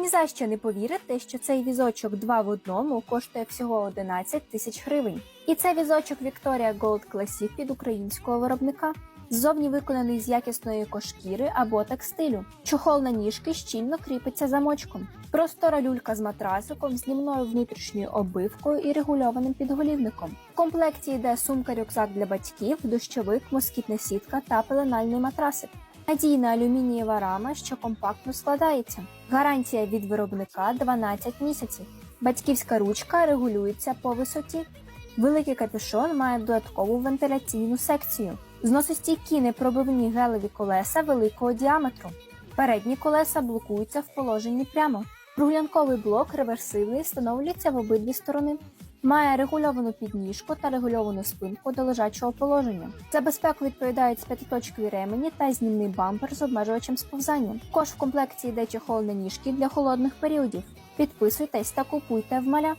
Ні за що не повірите, що цей візочок 2 в одному коштує всього 11 тисяч гривень. І це візочок Victoria Gold Classic від українського виробника. Ззовні виконаний з якісної кошкіри або текстилю. Чохол на ніжки щільно кріпиться замочком. Простора люлька з матрасиком, знімною внутрішньою обивкою і регульованим підголівником. В комплекті йде сумка-рюкзак для батьків, дощовик, москітна сітка та пеленальний матрасик. Надійна алюмінієва рама, що компактно складається. Гарантія від виробника 12 місяців. Батьківська ручка регулюється по висоті. Великий капюшон має додаткову вентиляційну секцію. Зносостійкі непробивні гелеві колеса великого діаметру. Передні колеса блокуються в положенні прямо. Прогулянковий блок реверсивний встановлюється в обидві сторони. Має регульовану підніжку та регульовану спинку до лежачого положення. За безпеку відповідають п'ятиточкові ремені та знімний бампер з обмежувачем сповзання. Також в комплекті йде чехол на ніжки для холодних періодів. Підписуйтесь та купуйте в маля.